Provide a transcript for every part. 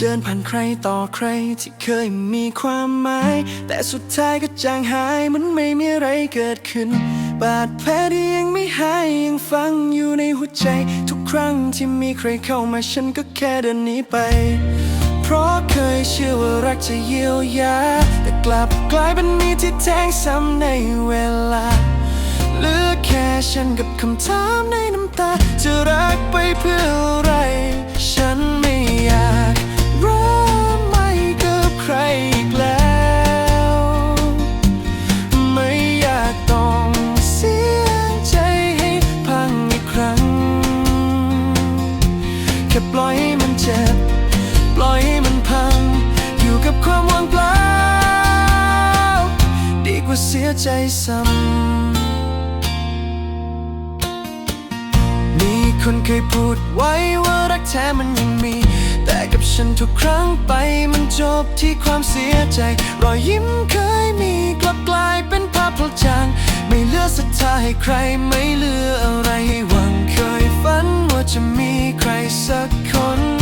เดินผ่านใครต่อใครที่เคยมีความหมาย แต่สุดท้ายก็จางหายเหมันไม่มีอะไรเกิดขึ้น บาดแผลที่ยังไม่หายยังฝังอยู่ในหัวใจ ทุกครั้งที่มีใครเข้ามาฉันก็แค่เดินหนีไป เพราะเคยเชื่อว่ารักจะเยียวยา แต่กลับกลายเป็นมีที่แทงซ้ำในเวลาเหลือแค่ฉันกับคำถามในน้ำตาจะรั ใจซ้ำมีคนเคยพูดไว้ว่ารักแท้มันยังมี แต่กับฉันทุกครั้งไปมันจบที่ความเสียใจ รอยยิ้มเคยมีกลับกลายเป็นภาพพลจางไม่เหลือศรัทธาให้ใครไม่เหลืออะไรให้หวังเคยฝันว่าจะมีใครสักคน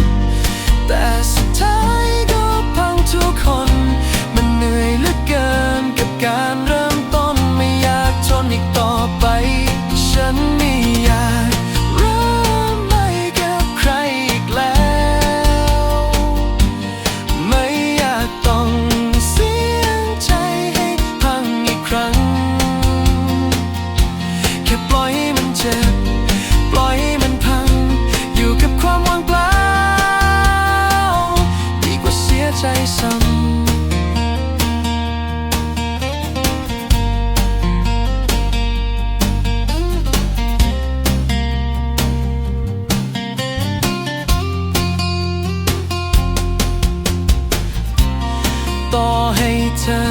ต่อให้เธอ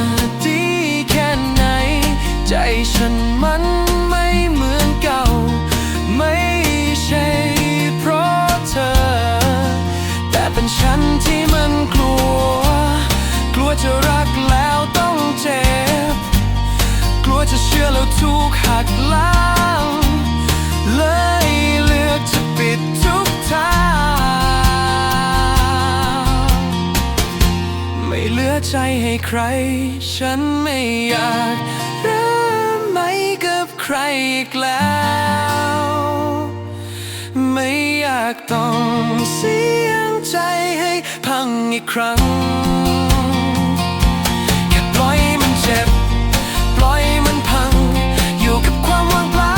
ดีแค่ไหน ใจฉันมันไม่เหมือนเก่า ไม่ใช่เพราะเธอ แต่เป็นฉันที่มันกลัว กลัวจะรักแล้วต้องเจ็บ กลัวจะเชื่อแล้วถูกหักล้า อใจให้ใคร ฉันไม่อยากเริ่มใหม่กับใครอีกแล้ว ไม่อยากต้องเสียใจให้พังอีกครั้งแค่ปล่อยมันเจ็บ ปล่อยมันพัง อยู่กับความว่างเปล่า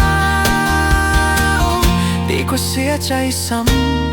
ดีกว่าเสียใจซ้ำ